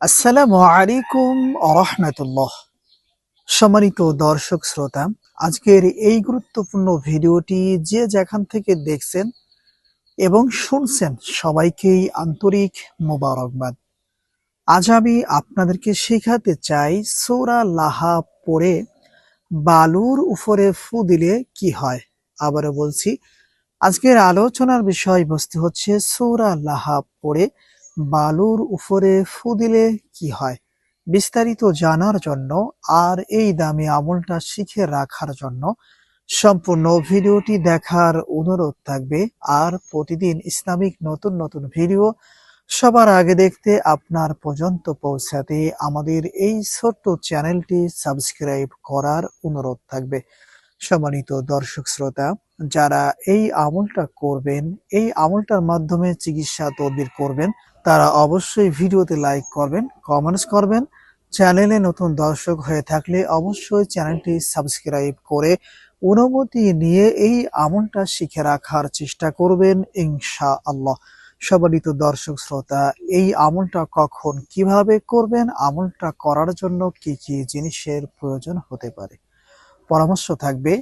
আসসালামু আলাইকুম রহমতুল্লাহ। সম্মানিত দর্শক শ্রোতা, আজকের এই গুরুত্বপূর্ণ ভিডিওটি যে যেখান থেকে দেখছেন এবং শুনছেন সবাইকেই আন্তরিক মোবারকবাদ। আজ আমি আপনাদেরকে শেখাতে চাই সৌরা লাহা পড়ে বালুর উপরে ফু দিলে কি হয়। আবারও বলছি, আজকের আলোচনার বিষয়বস্তু হচ্ছে সৌরা লাহা পড়ে বালুর উপরে ফু দিলে কি হয়? বিস্তারিত জানার জন্য আর এই দামি আমলটা শিখে রাখার জন্য সম্পূর্ণ ভিডিওটি দেখার অনুরোধ থাকবে। আর প্রতিদিন ইসলামিক নতুন নতুন ভিডিও সবার আগে দেখতে আপনার পর্যন্ত পৌঁছাতে আমাদের এই ছোট্ট চ্যানেলটি সাবস্ক্রাইব করার অনুরোধ থাকবে। সম্মানিত দর্শক শ্রোতা, যারা এই আমলটা করবেন, এই আমলটার মাধ্যমে চিকিৎসা তদবির করবেন তারা অবশ্যই ভিডিওতে লাইক করবেন কমেন্টস করবেন। চ্যানেলে নতুন দর্শক হয়ে থাকলে অবশ্যই চ্যানেলটি সাবস্ক্রাইব করে অনুমতি নিয়ে এই আমলটা শিখে রাখার চেষ্টা করবেন ইনশা আল্লাহ সম্মানিত দর্শক শ্রোতা, এই আমলটা কখন কীভাবে করবেন, আমলটা করার জন্য কি কি জিনিসের প্রয়োজন হতে পারে? পরামর্শ থাকবে,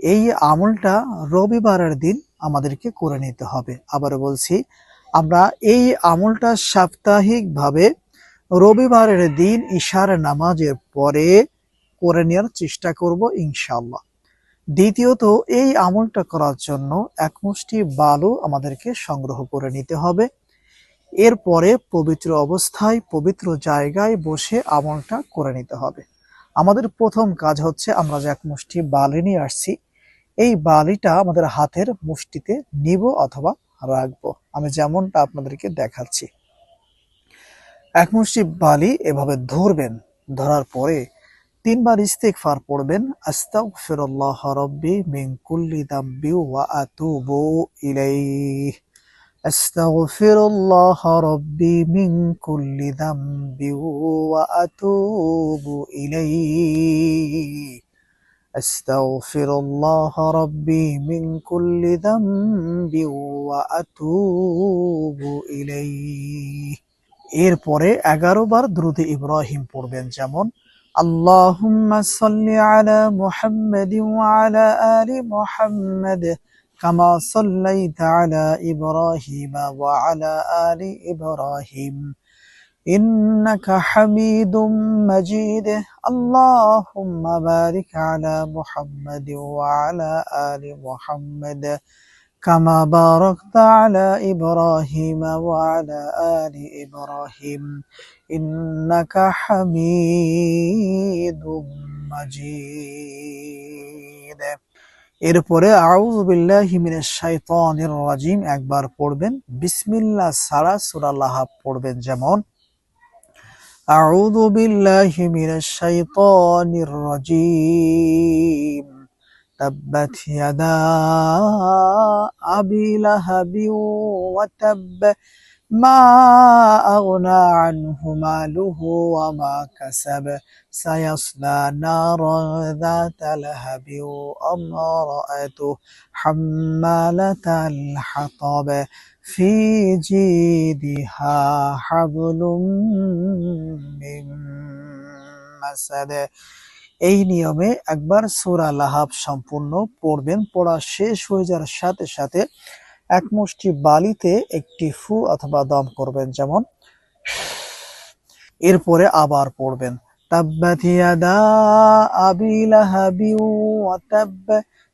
এই আমলটা রবিবারের দিন আমাদেরকে করে নিতে হবে। আবার বলছি আমরা এই আমলটা সাপ্তাহিকভাবে রবিবারের দিন ঈশার নামাজের পরে করে নেওয়ার চেষ্টা করব ইনশাল্লাহ দ্বিতীয়ত, এই আমলটা করার জন্য এক মুষ্টি বালু আমাদেরকে সংগ্রহ করে নিতে হবে। এরপরে পবিত্র অবস্থায়, পবিত্র জায়গায় বসে আমলটা করে নিতে হবে। আমাদের প্রথম কাজ হচ্ছে আমরা যে এক মুষ্টি বালি নিয়ে আসছি, এই বালিটা আমাদের হাতের মুষ্টিতে নিব অথবা রাখব। আমি যেমনটা আপনাদেরকে দেখাচ্ছি। এক মুষ্টি বালি এভাবে ধরবেন, ধরার পরে তিনবার ইস্তেক ফার পড়বেন, আস্তাগফিরুল্লাহ রাব্বি মিন কুল্লি দাম্বি ওয়া আতুবু ইলাইহি। আস্তাগফিরুল্লাহ রাব্বি মিন কুল্লি দাম্বি ওয়া আতুবু ইলাইহি। আস্তাগফিরুল্লাহ রাব্বি মিন কুল্লি দাম্বি ওয়া আতুবু ইলাইহি এরপরে এগারো বার দ্রুতে ইব্রাহিম পড়বেন যেমন اللهم صل على محمد وعلى آل محمد كما صليت على إبراهيم وعلى آل إبراهيم إنك حميد مجيد اللهم بارك على محمد وعلى آل محمد كما باركت على إبراهيم وعلى آل إبراهيم إنك حميد مجيد এরপরে আউযু বিল্লাহি মিনাশ শাইতানির রাজিম একবার পড়বেন বিসমিল্লাহ সারা সূরা লাহাব পড়বেন যেমন أعوذ بالله من الشيطان الرجيم. تبت يدا أبي لهب وتب ما أغنى عنه ماله وما كسب. سيصلى نارا ذات لهب وامرأته حمالة الحطب. في جيدها حبل من مسد এই নিয়মে একবার সূরা লাহাব সম্পূর্ণ পড়বেন পড়া শেষ হয়ে যাওয়ার সাথে সাথে এক মুষ্টি বালিতে একটি ফু অথবা দম করবেন যেমন এরপরে আবার পড়বেন তাব্বাত ইয়াদা আবি লাহাবি ওয়া তাব্ব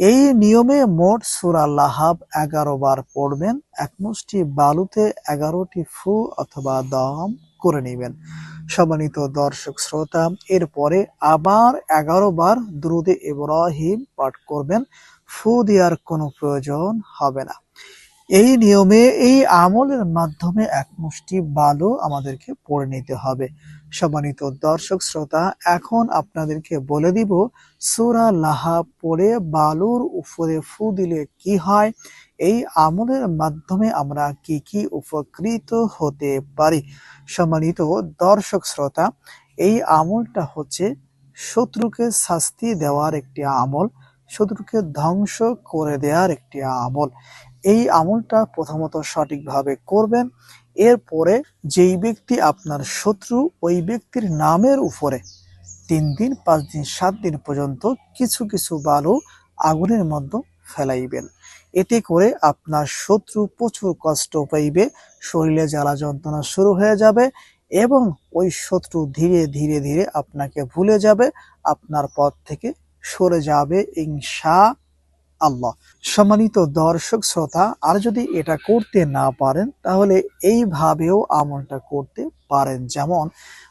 এই নিয়মে মোট সুরা লাহাব এগারো বার পড়বেন এক মুষ্টি বালুতে এগারোটি ফু অথবা দম করে নেবেন। সম্মানিত দর্শক শ্রোতা, এরপরে আবার এগারো বার দ্রুদে ইব্রাহিম পাঠ করবেন, ফু দেওয়ার কোনো প্রয়োজন হবে না। এই নিয়মে, এই আমলের মাধ্যমে এক মুষ্টি বালু আমাদেরকে পড়ে নিতে হবে। সম্মানিত দর্শক শ্রোতা, এখন আপনাদেরকে বলে দিব, সুরা লাহা পড়ে বালুর উপরে ফু দিলে কি হয়? এই আমলের মাধ্যমে আমরা কি কি উপকৃত হতে পারি? সম্মানিত দর্শক শ্রোতা, এই আমলটা হচ্ছে শত্রুকে শাস্তি দেওয়ার একটি আমল, শত্রুকে ধ্বংস করে দেওয়ার একটি আমল। এই আমলটা প্রথমত সঠিকভাবে করবেন। এরপরে যেই ব্যক্তি আপনার শত্রু, ওই ব্যক্তির নামের উপরে তিন দিন, পাঁচ দিন, সাত দিন পর্যন্ত কিছু কিছু বালু আগুনের মধ্যে ফেলাইবেন। এতে করে আপনার শত্রু প্রচুর কষ্ট পাইবে, শরীরে জ্বালা যন্ত্রণা শুরু হয়ে যাবে এবং ওই শত্রু ধীরে ধীরে ধীরে আপনাকে ভুলে যাবে, আপনার পথ থেকে সরে যাবে। ইনশা আল্লাহ। সম্মানিত দর্শক শ্রোতা, আর যদি এটা করতে না পারেন, তাহলে এইভাবেও আমলটা করতে পারেন। যেমন,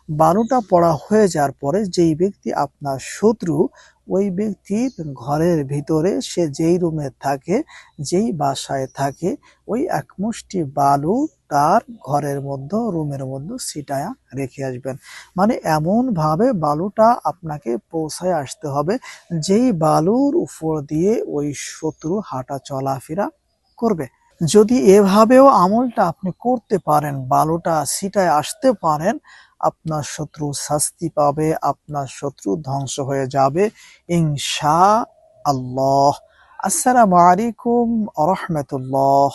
বারোটা পড়া হয়ে যাওয়ার পরে যেই ব্যক্তি আপনার শত্রু, ওই ব্যক্তির ঘরের ভিতরে সে যেই রুমে থাকে, যেই বাসায় থাকে, ওই একমুষ্টি বালু তার ঘরের মধ্যে, রুমের মধ্যে ছিটায়া রেখে আসবেন। মানে এমন ভাবে বালুটা আপনাকে পৌঁছায় আসতে হবে, যেই বালুর উপর দিয়ে ওই শত্রু হাঁটা চলাফেরা করবে। যদি এভাবেও আমলটা আপনি করতে পারেন, বালুটা ছিটায় আসতে পারেন, আপনার শত্রু শাস্তি পাবে, আপনার শত্রু ধ্বংস হয়ে যাবে ইনশা আল্লাহ আসসালামু আলাইকুম রহমতুল্লাহ।